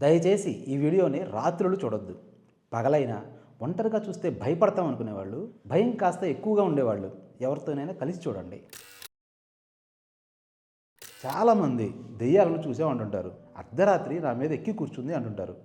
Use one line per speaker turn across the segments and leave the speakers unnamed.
దయచేసి ఈ వీడియోని రాత్రులు చూడొద్దు. పగలైనా ఒంటరిగా చూస్తే భయపడతాం అనుకునేవాళ్ళు భయం కాస్త ఎక్కువగా ఉండేవాళ్ళు. ఎవరితోనైనా కలిసి చూడండి. చాలామంది దెయ్యాలను చూసే అంటుంటారు అర్ధరాత్రి నా మీద ఎక్కి కూర్చుంది అంటుంటారు.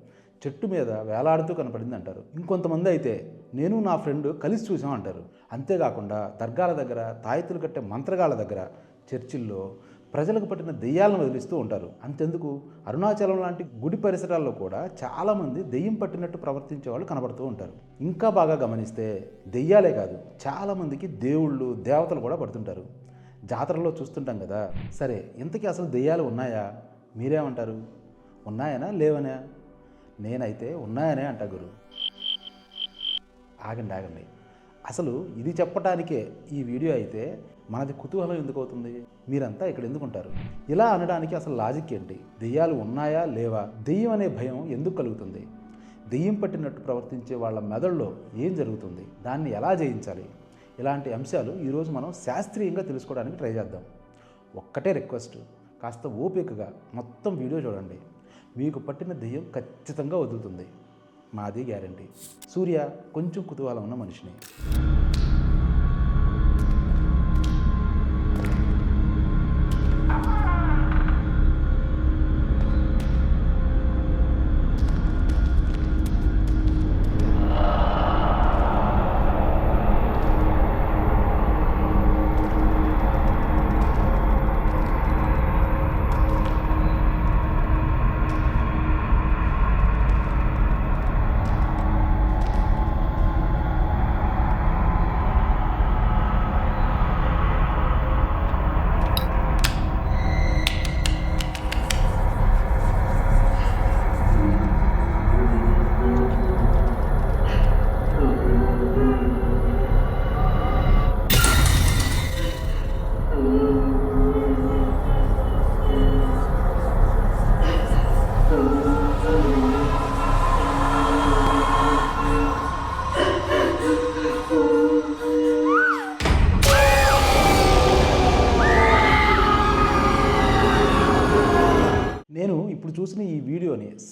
చెట్టు మీద వేలాడుతూ కనపడింది అంటారు. ఇంకొంతమంది అయితే నేను నా ఫ్రెండ్ కలిసి చూసాం అంటారు. అంతేకాకుండా దర్గాల దగ్గర తాయెత్తులు కట్టే మంత్రగాళ్ళ దగ్గర చర్చిల్లో ప్రజలకు పట్టిన దెయ్యాలను వదిలిస్తూ ఉంటారు. అంతెందుకు? అరుణాచలం లాంటి గుడి పరిసరాల్లో కూడా చాలామంది దెయ్యం పట్టినట్టు ప్రవర్తించే వాళ్ళు కనబడుతూ ఉంటారు. ఇంకా బాగా గమనిస్తే దెయ్యాలే కాదు చాలామందికి దేవుళ్ళు దేవతలు కూడా పడుతుంటారు. జాతరలో చూస్తుంటాం కదా. సరే ఇంతకీ అసలు దెయ్యాలు ఉన్నాయా? మీరేమంటారు? ఉన్నాయనా? లేవనా? నేనైతే ఉన్నాయనే అంట గురు. ఆగండి ఆగండి. అసలు ఇది చెప్పటానికే ఈ వీడియో అయితే మనది కుతూహలం ఎందుకు అవుతుంది? మీరంతా ఇక్కడ ఎందుకుంటారు? ఇలా అనడానికి అసలు లాజిక్ ఏంటి? దెయ్యాలు ఉన్నాయా లేవా? దెయ్యం అనే భయం ఎందుకు కలుగుతుంది? దెయ్యం పట్టినట్టు ప్రవర్తించే వాళ్ళ మెదడులో ఏం జరుగుతుంది? దాన్ని ఎలా జయించాలి? ఇలాంటి అంశాలు ఈరోజు మనం శాస్త్రీయంగా తెలుసుకోవడానికి ట్రై చేద్దాం. ఒక్కటే రిక్వెస్ట్ కాస్త ఓపికగా మొత్తం వీడియో చూడండి. మీకు పట్టిన దెయ్యం ఖచ్చితంగా వదులుతుంది. మాది గ్యారంటీ సూర్య కొంచెం కుతూహలం ఉన్న మనిషిని.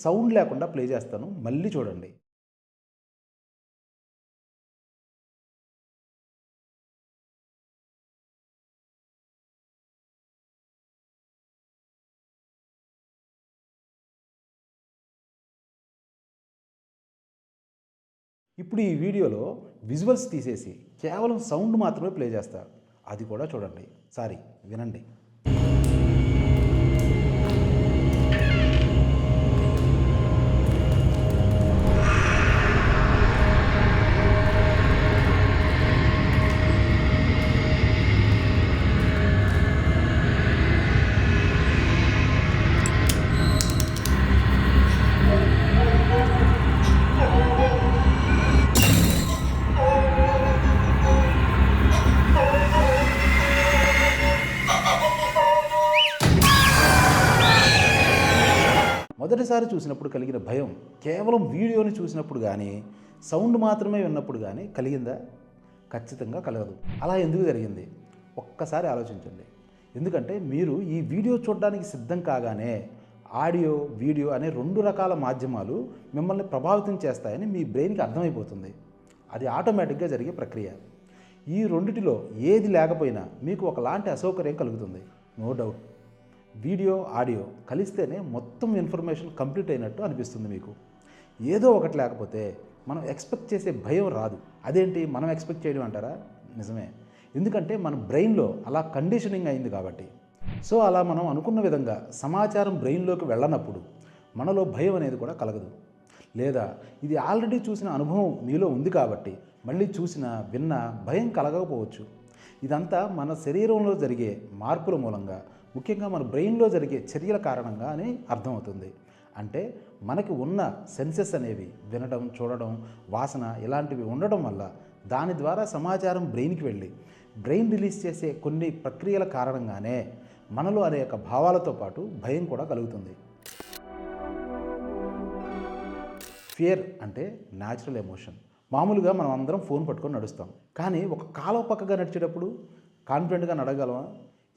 సౌండ్ లేకుండా ప్లే చేస్తాను. మళ్ళీ చూడండి. ఇప్పుడు ఈ వీడియోలో విజువల్స్ తీసేసి కేవలం సౌండ్ మాత్రమే ప్లే చేస్తారు అది కూడా చూడండి. సారీ వినండి. మొదటిసారి చూసినప్పుడు కలిగిన భయం కేవలం వీడియోని చూసినప్పుడు కానీ సౌండ్ మాత్రమే విన్నప్పుడు కానీ కలిగిందా? ఖచ్చితంగా కలగదు. అలా ఎందుకు జరిగింది? ఒక్కసారి ఆలోచించండి. ఎందుకంటే మీరు ఈ వీడియో చూడడానికి సిద్ధం కాగానే ఆడియో వీడియో అనే రెండు రకాల మాధ్యమాలు మిమ్మల్ని ప్రభావితం చేస్తాయని మీ బ్రెయిన్కి అర్థమైపోతుంది. అది ఆటోమేటిక్గా జరిగే ప్రక్రియ. ఈ రెండిటిలో ఏది లేకపోయినా మీకు ఒకలాంటి అసౌకర్యం కలుగుతుంది. No doubt. వీడియో ఆడియో కలిస్తేనే మొత్తం ఇన్ఫర్మేషన్ కంప్లీట్ అయినట్టు అనిపిస్తుంది మీకు. ఏదో ఒకటి లేకపోతే మనం ఎక్స్పెక్ట్ చేసే భయం రాదు. అదేంటి? మనం ఎక్స్పెక్ట్ చేయడం అంటారా? నిజమే. ఎందుకంటే మన బ్రెయిన్లో అలా కండిషనింగ్ అయింది కాబట్టి. సో అలా మనం అనుకున్న విధంగా సమాచారం బ్రెయిన్లోకి వెళ్ళనప్పుడు మనలో భయం అనేది కూడా కలగదు. లేదా ఇది ఆల్రెడీ చూసిన అనుభవం మీలో ఉంది కాబట్టి మళ్ళీ చూసిన విన్న భయం కలగకపోవచ్చు. ఇదంతా మన శరీరంలో జరిగే మార్పుల మూలంగా ముఖ్యంగా మన బ్రెయిన్లో జరిగే చర్యల కారణంగా అని అర్థమవుతుంది. అంటే మనకి ఉన్న సెన్సెస్ అనేవి వినడం చూడడం వాసన ఇలాంటివి ఉండడం వల్ల దాని ద్వారా సమాచారం బ్రెయిన్కి వెళ్ళి బ్రెయిన్ రిలీజ్ చేసే కొన్ని ప్రక్రియల కారణంగానే మనలో అనేక భావాలతో పాటు భయం కూడా కలుగుతుంది. ఫియర్ అంటే న్యాచురల్ ఎమోషన్. మామూలుగా మనం అందరం ఫోన్ పట్టుకొని నడుస్తాం. కానీ ఒక కాలువ పక్కగా నడిచేటప్పుడు కాన్ఫిడెంట్గా నడగలమా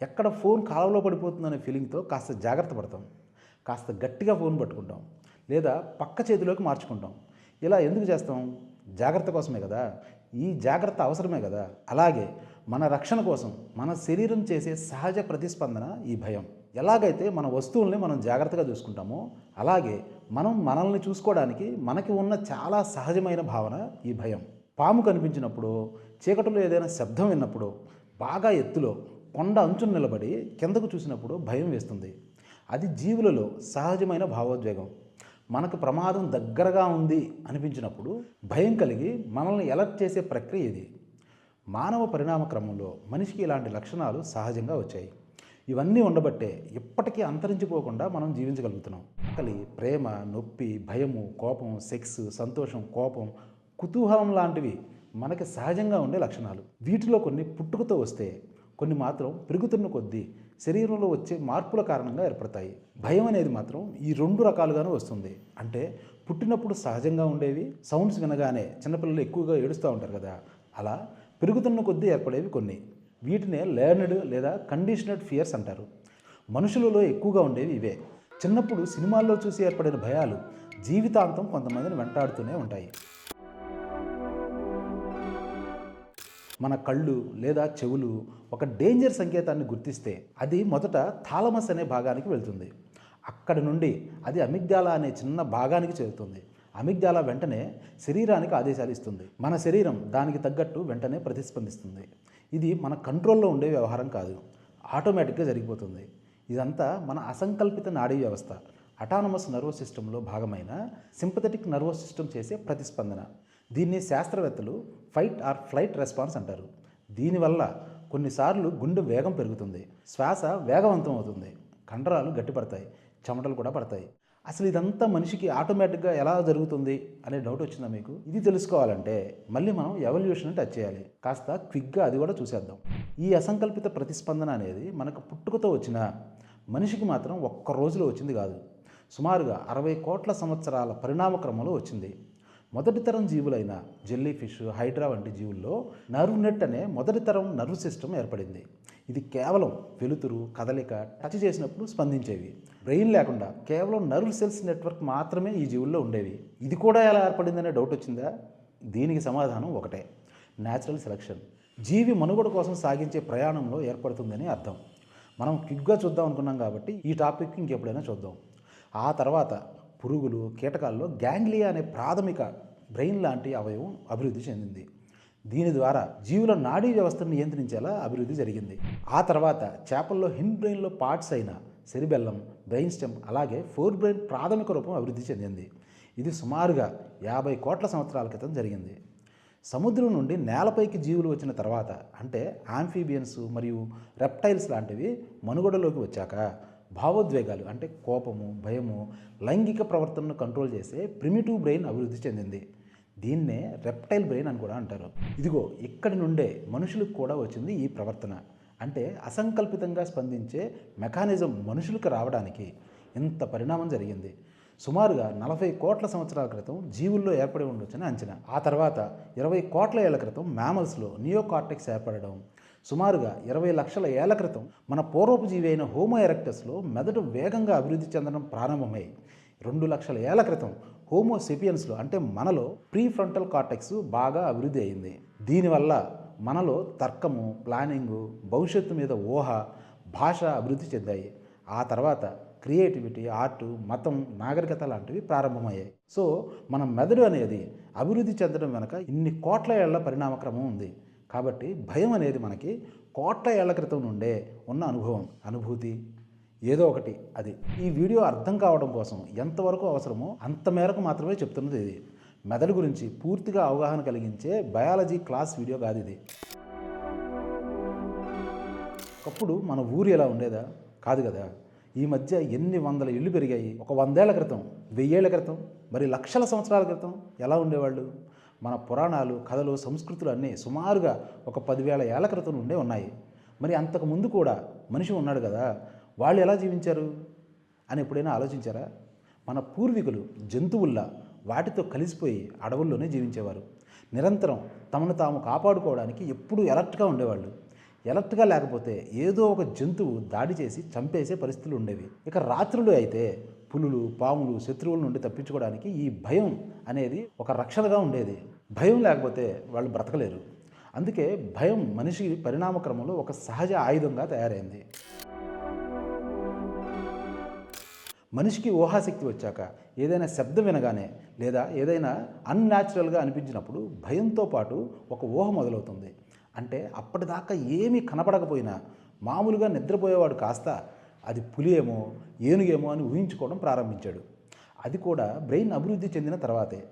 ఎక్కడ ఫోన్ కాలంలో పడిపోతుందనే ఫీలింగ్తో కాస్త జాగ్రత్త పడతాం. కాస్త గట్టిగా ఫోన్ పట్టుకుంటాం. లేదా పక్క చేతిలోకి మార్చుకుంటాం. ఇలా ఎందుకు చేస్తాం? జాగ్రత్త కోసమే కదా. ఈ జాగ్రత్త అవసరమే కదా. అలాగే మన రక్షణ కోసం మన శరీరం చేసే సహజ ప్రతిస్పందన ఈ భయం. ఎలాగైతే మన వస్తువుల్ని మనం జాగ్రత్తగా చూసుకుంటామో అలాగే మనం మనల్ని చూసుకోవడానికి మనకి ఉన్న చాలా సహజమైన భావన ఈ భయం. పాము కనిపించినప్పుడు చీకటిలో ఏదైనా శబ్దం విన్నప్పుడు బాగా ఎత్తులో కొండ అంచున నిలబడి కిందకు చూసినప్పుడు భయం వేస్తుంది. అది జీవులలో సహజమైన భావోద్వేగం. మనకు ప్రమాదం దగ్గరగా ఉంది అనిపించినప్పుడు భయం కలిగి మనల్ని ఎలర్ట్ చేసే ప్రక్రియ ఇది. మానవ పరిణామ క్రమంలో మనిషికి ఇలాంటి లక్షణాలు సహజంగా వచ్చాయి. ఇవన్నీ ఉండబట్టే ఇప్పటికీ అంతరించిపోకుండా మనం జీవించగలుగుతున్నాం. ఆకలి ప్రేమ నొప్పి భయము కోపం సెక్స్ సంతోషం కోపం కుతూహలం లాంటివి మనకి సహజంగా ఉండే లక్షణాలు. వీటిలో కొన్ని పుట్టుకతో వస్తే కొన్ని మాత్రం పెరుగుతున్న కొద్దీ శరీరంలో వచ్చే మార్పుల కారణంగా ఏర్పడతాయి. భయం అనేది మాత్రం ఈ రెండు రకాలుగానూ వస్తుంది. అంటే పుట్టినప్పుడు సహజంగా ఉండేవి సౌండ్స్ వినగానే చిన్నపిల్లలు ఎక్కువగా ఏడుస్తూ ఉంటారు కదా. అలా పెరుగుతున్న కొద్దీ ఏర్పడేవి కొన్ని. వీటినే లెర్నడ్ లేదా కండిషనడ్ ఫియర్స్ అంటారు. మనుషులలో ఎక్కువగా ఉండేవి ఇవే. చిన్నప్పుడు సినిమాల్లో చూసి ఏర్పడిన భయాలు జీవితాంతం కొంతమందిని వెంటాడుతూనే ఉంటాయి. మన కళ్ళు లేదా చెవులు ఒక డేంజర్ సంకేతాన్ని గుర్తిస్తే అది మొదట థాలమస్ అనే భాగానికి వెళ్తుంది. అక్కడి నుండి అది అమిగ్దాల అనే చిన్న భాగానికి చేరుతుంది. అమిగ్దాల వెంటనే శరీరానికి ఆదేశాలు ఇస్తుంది. మన శరీరం దానికి తగ్గట్టు వెంటనే ప్రతిస్పందిస్తుంది. ఇది మన కంట్రోల్లో ఉండే వ్యవహారం కాదు. ఆటోమేటిక్గా జరిగిపోతుంది. ఇదంతా మన అసంకల్పిత నాడీ వ్యవస్థ. అటానమస్ నర్వస్ సిస్టంలో భాగమైన సింపథెటిక్ నర్వస్ సిస్టమ్ చేసే ప్రతిస్పందన. దీన్ని శాస్త్రవేత్తలు ఫైట్ ఆర్ ఫ్లైట్ రెస్పాన్స్ అంటారు. దీనివల్ల కొన్నిసార్లు గుండె వేగం పెరుగుతుంది శ్వాస వేగవంతం అవుతుంది కండరాలు గట్టిపడతాయి చెమటలు కూడా పడతాయి. అసలు ఇదంతా మనిషికి ఆటోమేటిక్గా ఎలా జరుగుతుంది అనే డౌట్ వచ్చిందా మీకు? ఇది తెలుసుకోవాలంటే మళ్ళీ మనం ఎవల్యూషన్ టచ్ చేయాలి. కాస్త క్విక్గా అది కూడా చూసేద్దాం. ఈ అసంకల్పిత ప్రతిస్పందన అనేది మనకు పుట్టుకతో వచ్చిన మనిషికి మాత్రం ఒక్క రోజులో వచ్చింది కాదు. సుమారుగా అరవై కోట్ల సంవత్సరాల పరిణామ క్రమంలో వచ్చింది. మొదటి తరం జీవులైన జెల్లీ ఫిష్ హైడ్రా వంటి జీవుల్లో నర్వ్ నెట్ అనే మొదటి తరం నర్వ్ సిస్టమ్ ఏర్పడింది. ఇది కేవలం వెలుతురు కదలిక టచ్ చేసినప్పుడు స్పందించేవి. బ్రెయిన్ లేకుండా కేవలం నర్వ్ సెల్స్ నెట్వర్క్ మాత్రమే ఈ జీవుల్లో ఉండేవి. ఇది కూడా ఎలా ఏర్పడిందనే డౌట్ వచ్చిందా? దీనికి సమాధానం ఒకటే. Natural selection. జీవి మనుగడ కోసం సాగించే ప్రయాణంలో ఏర్పడుతుందని అర్థం. మనం క్విక్గా చూద్దాం అనుకున్నాం కాబట్టి ఈ టాపిక్ ఇంకెప్పుడైనా చూద్దాం. ఆ తర్వాత పురుగులు కీటకాల్లో గ్యాంగ్లియా అనే ప్రాథమిక బ్రెయిన్ లాంటి అవయవం అభివృద్ధి చెందింది. దీని ద్వారా జీవుల నాడీ వ్యవస్థను నియంత్రించేలా అభివృద్ధి జరిగింది. ఆ తర్వాత చేపల్లో హిన్ బ్రెయిన్లో పార్ట్స్ అయిన సెరిబెల్లం బ్రెయిన్ స్టెమ్ అలాగే ఫోర్ బ్రెయిన్ ప్రాథమిక రూపం అభివృద్ధి చెందింది. ఇది సుమారుగా యాభై కోట్ల సంవత్సరాల క్రితం జరిగింది. సముద్రం నుండి నేలపైకి జీవులు వచ్చిన తర్వాత అంటే ఆంఫీబియన్స్ మరియు రెప్టైల్స్ లాంటివి మనుగడలోకి వచ్చాక భావోద్వేగాలు అంటే కోపము భయము లైంగిక ప్రవర్తనను కంట్రోల్ చేసే ప్రిమిటివ్ బ్రెయిన్ అభివృద్ధి చెందింది. దీన్నే రెప్టైల్ బ్రెయిన్ అని కూడా అంటారు. ఇదిగో ఇక్కడి నుండే మనుషులకు కూడా వచ్చింది ఈ ప్రవర్తన. అంటే అసంకల్పితంగా స్పందించే మెకానిజం మనుషులకు రావడానికి ఇంత పరిణామం జరిగింది. సుమారుగా నలభై కోట్ల సంవత్సరాల క్రితం జీవుల్లో ఏర్పడి ఉండొచ్చని అంచనా. ఆ తర్వాత ఇరవై కోట్ల ఏళ్ళ క్రితం మ్యామల్స్లో నియోకార్టెక్స్ ఏర్పడడం సుమారుగా ఇరవై లక్షల ఏళ్ళ క్రితం మన పూర్వపు జీవి అయిన హోమో ఎరెక్టస్లో మెదడు వేగంగా అభివృద్ధి చెందడం ప్రారంభమై రెండు లక్షల ఏళ్ళ క్రితం హోమో సెపియన్స్లో అంటే మనలో ప్రీ ఫ్రంటల్ కార్టెక్స్ బాగా అభివృద్ధి అయింది. దీనివల్ల మనలో తర్కము ప్లానింగు భవిష్యత్తు మీద ఊహ భాష అభివృద్ధి చెందాయి. ఆ తర్వాత క్రియేటివిటీ ఆర్ట్ మతం నాగరికత లాంటివి ప్రారంభమయ్యాయి. సో మన మెదడు అనేది అభివృద్ధి చెందడం వెనక ఇన్ని కోట్ల ఏళ్ళ పరిణామక్రమం ఉంది. కాబట్టి భయం అనేది మనకి కోట్ల ఏళ్ళ క్రితం నుండే ఉన్న అనుభవం అనుభూతి. ఏదో ఒకటి అది. ఈ వీడియో అర్థం కావడం కోసం ఎంతవరకు అవసరమో అంత మేరకు మాత్రమే చెప్తున్నది ఇది. మెదడు గురించి పూర్తిగా అవగాహన కలిగించే బయాలజీ క్లాస్ వీడియో కాదు ఇది. ఒకప్పుడు మన ఊరు ఎలా ఉండేదా? కాదు కదా. ఈ మధ్య ఎన్ని వందల ఇళ్ళు పెరిగాయి. ఒక వందేళ్ళ క్రితం వెయ్యేళ్ళ క్రితం మరి లక్షల సంవత్సరాల క్రితం ఎలా ఉండేవాళ్ళు? మన పురాణాలు కథలు సంస్కృతులు అన్నీ సుమారుగా ఒక పదివేల ఏళ్ళ క్రితం నుండే ఉన్నాయి. మరి అంతకు ముందు కూడా మనిషి ఉన్నాడు కదా వాళ్ళు ఎలా జీవించారు అని ఎప్పుడైనా ఆలోచించారా? మన పూర్వీకులు జంతువుల్లా వాటితో కలిసిపోయి అడవుల్లోనే జీవించేవారు. నిరంతరం తమను తాము కాపాడుకోవడానికి ఎప్పుడూ ఎలర్ట్గా ఉండేవాళ్ళు. ఎలర్ట్గా లేకపోతే ఏదో ఒక జంతువు దాడి చేసి చంపేసే పరిస్థితులు ఉండేవి. ఇక రాత్రులు అయితే పులులు పాములు శత్రువుల నుండి తప్పించుకోవడానికి ఈ భయం అనేది ఒక రక్షణగా ఉండేది. భయం లేకపోతే వాళ్ళు బ్రతకలేరు. అందుకే భయం మనిషి పరిణామక్రమంలో ఒక సహజ ఆయుధంగా తయారైంది. మనిషికి ఊహాశక్తి వచ్చాక ఏదైనా శబ్దం వినగానే లేదా ఏదైనా అన్నాచురల్గా అనిపించినప్పుడు భయంతో పాటు ఒక ఊహ మొదలవుతుంది. అంటే అప్పటిదాకా ఏమీ కనపడకపోయినా మామూలుగా నిద్రపోయేవాడు కాస్త అది పులి ఏమో ఏనుగేమో అని ఊహించుకోవడం ప్రారంభించాడు. అది కూడా బ్రెయిన్ అభివృద్ధి చెందిన తర్వాతే.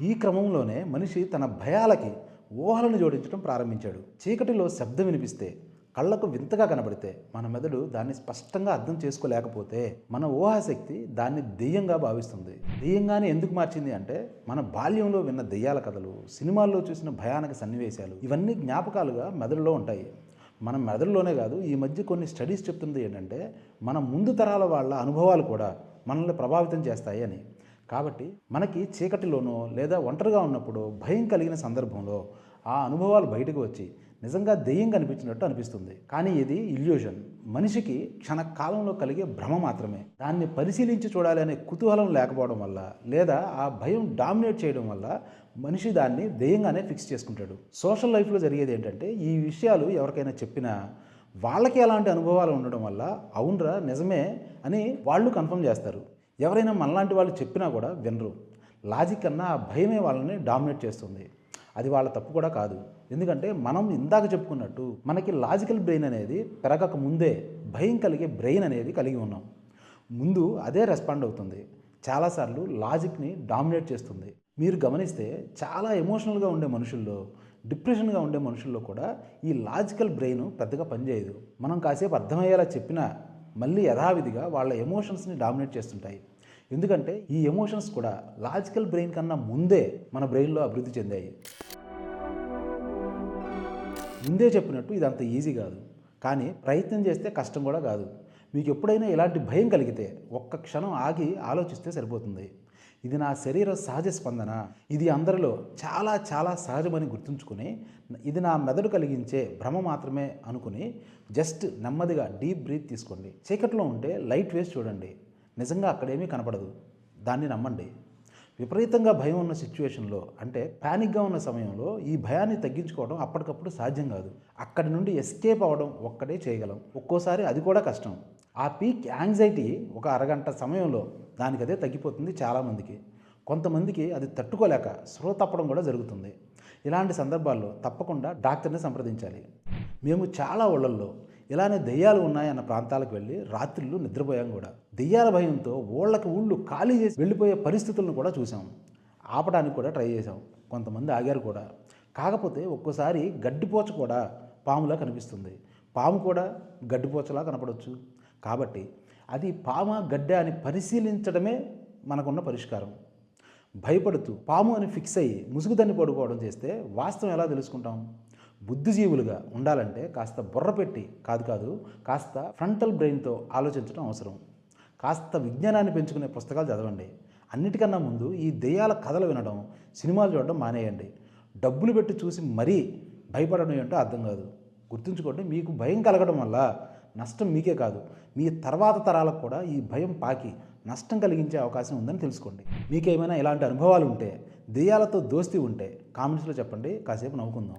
ఈ క్రమంలోనే మనిషి తన భయాలకి ఊహలను జోడించడం ప్రారంభించాడు. చీకటిలో శబ్దం వినిపిస్తే కళ్ళకు వింతగా కనబడితే మన మెదడు దాన్ని స్పష్టంగా అర్థం చేసుకోలేకపోతే మన ఊహాశక్తి దాన్ని దెయ్యంగా భావిస్తుంది. దెయ్యంగానే ఎందుకు మార్చింది అంటే మన బాల్యంలో విన్న దెయ్యాల కథలు సినిమాల్లో చూసిన భయానక సన్నివేశాలు ఇవన్నీ జ్ఞాపకాలుగా మెదడులో ఉంటాయి. మన మెదడులోనే కాదు ఈ మధ్య కొన్ని స్టడీస్ చెప్తుంది ఏంటంటే మన ముందు తరాల వాళ్ళ అనుభవాలు కూడా మనల్ని ప్రభావితం చేస్తాయి అని. కాబట్టి మనకి చీకటిలోనో లేదా ఒంటరిగా ఉన్నప్పుడు భయం కలిగిన సందర్భంలో ఆ అనుభవాలు బయటకు వచ్చి నిజంగా దెయ్యం కనిపించినట్టు అనిపిస్తుంది. కానీ ఇది ఇల్యూషన్ మనిషికి క్షణకాలంలో కలిగే భ్రమ మాత్రమే. దాన్ని పరిశీలించి చూడాలి అనే కుతూహలం లేకపోవడం వల్ల లేదా ఆ భయం డామినేట్ చేయడం వల్ల మనిషి దాన్ని ధ్యేయంగానే ఫిక్స్ చేసుకుంటాడు. సోషల్ లైఫ్లో జరిగేది ఏంటంటే ఈ విషయాలు ఎవరికైనా చెప్పినా వాళ్ళకి ఎలాంటి అనుభవాలు ఉండడం వల్ల అవునరా నిజమే అని వాళ్ళు కన్ఫర్మ్ చేస్తారు. ఎవరైనా మనలాంటి వాళ్ళు చెప్పినా కూడా వినరు. లాజిక్ కన్నా ఆ భయమే వాళ్ళని డామినేట్ చేస్తుంది. అది వాళ్ళ తప్పు కూడా కాదు. ఎందుకంటే మనం ఇందాక చెప్పుకున్నట్టు మనకి లాజికల్ బ్రెయిన్ అనేది పెరగక ముందే భయం కలిగే బ్రెయిన్ అనేది కలిగి ఉన్నాం. ముందు అదే రెస్పాండ్ అవుతుంది. చాలాసార్లు లాజిక్ని డామినేట్ చేస్తుంది. మీరు గమనిస్తే చాలా ఎమోషనల్గా ఉండే మనుషుల్లో డిప్రెషన్గా ఉండే మనుషుల్లో కూడా ఈ లాజికల్ బ్రెయిన్ పెద్దగా పనిచేయదు. మనం కాసేపు అర్థమయ్యేలా చెప్పినా మళ్ళీ యథావిధిగా వాళ్ళ ఎమోషన్స్ని డామినేట్ చేస్తుంటాయి. ఎందుకంటే ఈ ఎమోషన్స్ కూడా లాజికల్ బ్రెయిన్ కన్నా ముందే మన బ్రెయిన్లో అభివృద్ధి చెందాయి. ముందే చెప్పినట్టు ఇది అంత ఈజీ కాదు. కానీ ప్రయత్నం చేస్తే కష్టం కూడా కాదు. మీకు ఎప్పుడైనా ఇలాంటి భయం కలిగితే ఒక్క క్షణం ఆగి ఆలోచిస్తే సరిపోతుంది. ఇది నా శరీర సహజ స్పందన. ఇది అందరిలో చాలా చాలా సహజమని గుర్తుంచుకుని ఇది నా మెదడు కలిగించే భ్రమ మాత్రమే అనుకుని జస్ట్ నెమ్మదిగా డీప్ బ్రీత్ తీసుకోండి. చీకట్లో ఉంటే లైట్ వేసి చూడండి. నిజంగా అక్కడేమీ కనపడదు. దాన్ని నమ్మండి. విపరీతంగా భయం ఉన్న సిచ్యువేషన్లో అంటే ప్యానిక్గా ఉన్న సమయంలో ఈ భయాన్ని తగ్గించుకోవడం అప్పటికప్పుడు సాధ్యం కాదు. అక్కడి నుండి ఎస్కేప్ అవ్వడం ఒక్కటే చేయగలం. ఒక్కోసారి అది కూడా కష్టం. ఆ పీక్ యాంగ్జైటీ ఒక అరగంట సమయంలో దానికదే తగ్గిపోతుంది చాలామందికి. కొంతమందికి అది తట్టుకోలేక స్పృహ తప్పడం కూడా జరుగుతుంది. ఇలాంటి సందర్భాల్లో తప్పకుండా డాక్టర్ని సంప్రదించాలి. మేము చాలా ఊళ్ళల్లో ఇలానే దెయ్యాలు ఉన్నాయన్న ప్రాంతాలకు వెళ్ళి రాత్రిళ్ళు నిద్రపోయాం కూడా. దెయ్యాల భయంతో ఊళ్ళకి ఊళ్ళు ఖాళీ చేసి వెళ్ళిపోయే పరిస్థితులను కూడా చూసాం ఆపడానికి కూడా ట్రై చేసాం కొంతమంది ఆగారు కూడా. కాకపోతే ఒక్కోసారి గడ్డిపోచ కూడా పాములా కనిపిస్తుంది. పాము కూడా గడ్డిపోచలా కనపడవచ్చు కాబట్టి అది పామ గడ్డ అని పరిశీలించడమే మనకున్న పరిష్కారం. భయపడుతూ పాము అని ఫిక్స్ అయ్యి ముసుగుదాన్ని పడుకోవడం చేస్తే వాస్తవం ఎలా తెలుసుకుంటాం? బుద్ధిజీవులుగా ఉండాలంటే కాస్త బుర్ర పెట్టి కాదు కాదు కాస్త ఫ్రంటల్ బ్రెయిన్తో ఆలోచించడం అవసరం. కాస్త విజ్ఞానాన్ని పెంచుకునే పుస్తకాలు చదవండి. అన్నిటికన్నా ముందు ఈ దెయ్యాల కథలు వినడం సినిమాలు చూడడం మానేయండి. డబ్బులు పెట్టి చూసి మరీ భయపడడం ఏంటో అర్థం కాదు. గుర్తుంచుకోండి మీకు భయం కలగడం వల్ల నష్టం మీకే కాదు మీ తర్వాత తరాలకు కూడా ఈ భయం పాకి నష్టం కలిగించే అవకాశం ఉందని తెలుసుకోండి. మీకేమైనా ఇలాంటి అనుభవాలు ఉంటే దెయ్యాలతో దోస్తి ఉంటే కామెంట్స్లో చెప్పండి. కాసేపు నవ్వుకుందాం.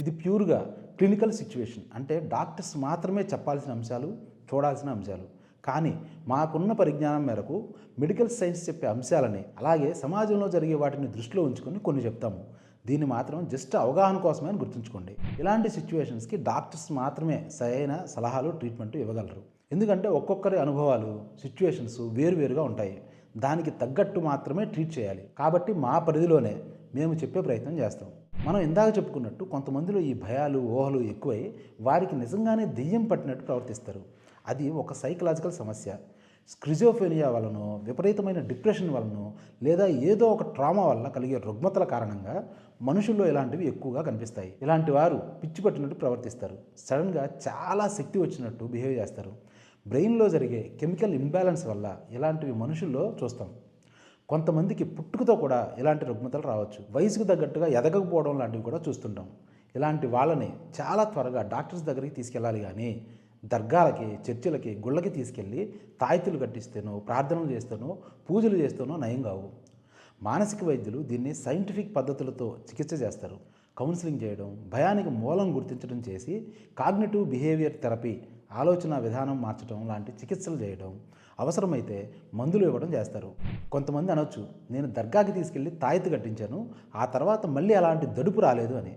ఇది ప్యూర్గా క్లినికల్ సిచ్యువేషన్. అంటే డాక్టర్స్ మాత్రమే చెప్పాల్సిన అంశాలు చూడాల్సిన అంశాలు. కానీ మాకున్న పరిజ్ఞానం మేరకు మెడికల్ సైన్స్ చెప్పే అంశాలని అలాగే సమాజంలో జరిగే వాటిని దృష్టిలో ఉంచుకొని కొన్ని చెప్తాము. దీన్ని మాత్రం జస్ట్ అవగాహన కోసమే అని గుర్తుంచుకోండి. ఇలాంటి సిచ్యువేషన్స్కి డాక్టర్స్ మాత్రమే సరైన సలహాలు ట్రీట్మెంట్ ఇవ్వగలరు. ఎందుకంటే ఒక్కొక్కరి అనుభవాలు సిచ్యువేషన్స్ వేరువేరుగా ఉంటాయి. దానికి తగ్గట్టు మాత్రమే ట్రీట్ చేయాలి. కాబట్టి మా పరిధిలోనే మేము చెప్పే ప్రయత్నం చేస్తాం. మనం ఇందాక చెప్పుకున్నట్టు కొంతమందిలో ఈ భయాలు ఊహలు ఎక్కువై వారికి నిజంగానే దెయ్యం పట్టినట్టు ప్రవర్తిస్తారు. అది ఒక సైకలాజికల్ సమస్య. స్క్రిజోఫెనియా వలనో విపరీతమైన డిప్రెషన్ వలనో లేదా ఏదో ఒక ట్రామా వల్ల కలిగే రుగ్మతల కారణంగా మనుషుల్లో ఇలాంటివి ఎక్కువగా కనిపిస్తాయి. ఇలాంటి వారు పిచ్చి పట్టినట్టు ప్రవర్తిస్తారు. సడన్గా చాలా శక్తి వచ్చినట్టు బిహేవ్ చేస్తారు. బ్రెయిన్లో జరిగే కెమికల్ ఇంబ్యాలెన్స్ వల్ల ఇలాంటివి మనుషుల్లో చూస్తాం. కొంతమందికి పుట్టుకతో కూడా ఇలాంటి రుగ్మతలు రావచ్చు. వయసుకు తగ్గట్టుగా ఎదగకపోవడం లాంటివి కూడా చూస్తుంటాం. ఇలాంటి వాళ్ళని చాలా త్వరగా డాక్టర్స్ దగ్గరికి తీసుకెళ్ళాలి కానీ దర్గాలకి చర్చిలకి గుళ్ళకి తీసుకెళ్ళి తాయితులు కట్టిస్తేనో ప్రార్థనలు చేస్తేనో పూజలు చేస్తేనో నయం కావు. మానసిక వైద్యులు దీన్ని సైంటిఫిక్ పద్ధతులతో చికిత్స చేస్తారు. కౌన్సిలింగ్ చేయడం భయానికి మూలం గుర్తించడం చేసి కాగ్నిటివ్ బిహేవియర్ థెరపీ ఆలోచన విధానం మార్చడం లాంటి చికిత్సలు చేయడం అవసరమైతే మందులు ఇవ్వడం చేస్తారు. కొంతమంది అనొచ్చు నేను దర్గాకి తీసుకెళ్ళి తాయెత్తు కట్టించాను ఆ తర్వాత మళ్ళీ అలాంటి దడుపు రాలేదు అని.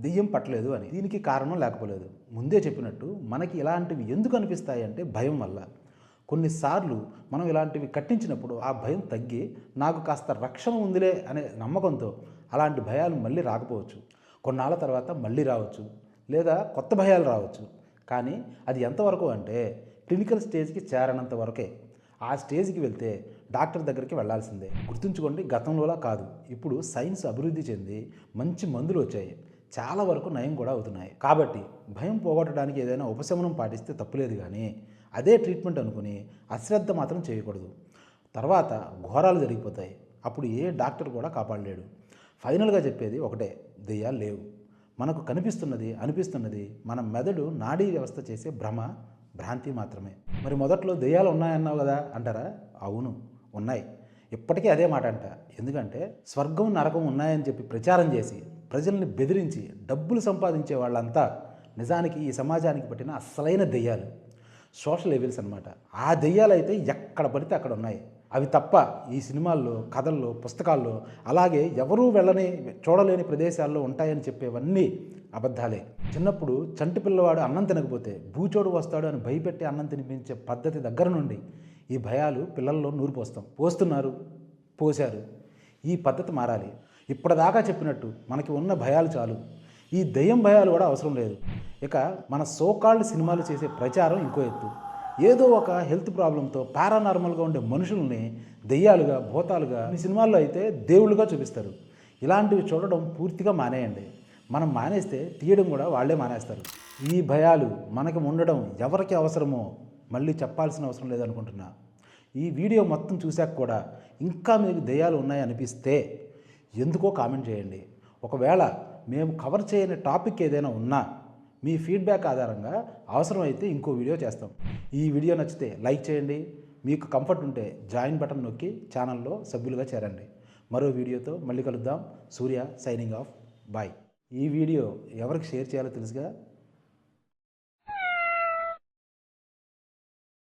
దెయ్యం పట్టలేదు అని. దీనికి కారణం లేకపోలేదు. ముందే చెప్పినట్టు మనకి ఇలాంటివి ఎందుకు అనిపిస్తాయి అంటే భయం వల్ల. కొన్నిసార్లు మనం ఇలాంటివి కట్టించినప్పుడు ఆ భయం తగ్గి నాకు కాస్త రక్షణ ఉందిలే అనే నమ్మకంతో అలాంటి భయాలు మళ్ళీ రాకపోవచ్చు. కొన్నాళ్ళ తర్వాత మళ్ళీ రావచ్చు. లేదా కొత్త భయాలు రావచ్చు. కానీ అది ఎంతవరకు అంటే క్లినికల్ స్టేజ్కి చేరనంత వరకే. ఆ స్టేజ్కి వెళ్తే డాక్టర్ దగ్గరికి వెళ్ళాల్సిందే గుర్తుంచుకోండి గతంలోలా కాదు. ఇప్పుడు సైన్స్ అభివృద్ధి చెంది మంచి మందులు వచ్చాయి. చాలా వరకు నయం కూడా అవుతున్నాయి. కాబట్టి భయం పోగొట్టడానికి ఏదైనా ఉపశమనం పాటిస్తే తప్పులేదు కానీ అదే ట్రీట్మెంట్ అనుకుని అశ్రద్ధ మాత్రం చేయకూడదు. తర్వాత ఘోరాలు జరిగిపోతాయి. అప్పుడు ఏ డాక్టర్ కూడా కాపాడలేడు. ఫైనల్గా చెప్పేది ఒకటే దెయ్యాలు లేవు. మనకు కనిపిస్తున్నది అనిపిస్తున్నది మన మెదడు నాడీ వ్యవస్థ చేసే భ్రమ భ్రాంతి మాత్రమే. మరి మొదట్లో దెయ్యాలు ఉన్నాయన్నావు కదా అంటారా? అవును ఉన్నాయి. ఇప్పటికీ అదే మాట అంట. ఎందుకంటే స్వర్గం నరకం ఉన్నాయని చెప్పి ప్రచారం చేసి ప్రజల్ని బెదిరించి డబ్బులు సంపాదించే వాళ్ళంతా నిజానికి ఈ సమాజానికి పట్టిన అసలైన దెయ్యాలు. సోషల్ ఎవిల్స్ అనమాట ఆ దెయ్యాలు అయితే ఎక్కడ పడితే అక్కడ ఉన్నాయి. అవి తప్ప ఈ సినిమాల్లో కథల్లో పుస్తకాల్లో అలాగే ఎవరూ వెళ్ళని చూడలేని ప్రదేశాల్లో ఉంటాయని చెప్పేవన్నీ అబద్ధాలే. చిన్నప్పుడు చంటి పిల్లవాడు అన్నం తినకపోతే బూచోడు వస్తాడు అని భయపెట్టి అన్నం తినిపించే పద్ధతి దగ్గర నుండి ఈ భయాలు పిల్లల్లో నూరు పోస్తాం. పోస్తున్నారు పోశారు. ఈ పద్ధతి మారాలి. ఇప్పటిదాకా చెప్పినట్టు మనకి ఉన్న భయాలు చాలు. ఈ దయ్యం భయాలు కూడా అవసరం లేదు. ఇక మన సోకాల్డ్ సినిమాలు చేసే ప్రచారం ఇంకో ఎత్తు. ఏదో ఒక హెల్త్ ప్రాబ్లంతో పారానార్మల్గా ఉండే మనుషుల్ని దెయ్యాలుగా భూతాలుగా ఈ సినిమాల్లో అయితే దేవుళ్ళుగా చూపిస్తారు. ఇలాంటివి చూడడం పూర్తిగా మానేయండి. మనం మానేస్తే తీయడం కూడా వాళ్ళే మానేస్తారు. ఈ భయాలు మనకి ఉండడం ఎవరికి అవసరమో మళ్ళీ చెప్పాల్సిన అవసరం లేదనుకుంటున్నా. ఈ వీడియో మొత్తం చూశాక కూడా ఇంకా మీకు దెయ్యాలు ఉన్నాయి అనిపిస్తే ఎందుకో కామెంట్ చేయండి. ఒకవేళ మేము కవర్ చేయని టాపిక్ ఏదైనా ఉన్నా మీ ఫీడ్బ్యాక్ ఆధారంగా అవసరమైతే ఇంకో వీడియో చేస్తాం. ఈ వీడియో నచ్చితే లైక్ చేయండి. మీకు కంఫర్ట్ ఉంటే జాయిన్ బటన్ నొక్కి ఛానల్లో సభ్యులుగా చేరండి. మరో వీడియోతో మళ్ళీ కలుద్దాం. సూర్య సైనింగ్ ఆఫ్ బాయ్ ఈ వీడియో ఎవరికి షేర్ చేయాలో తెలుసుగా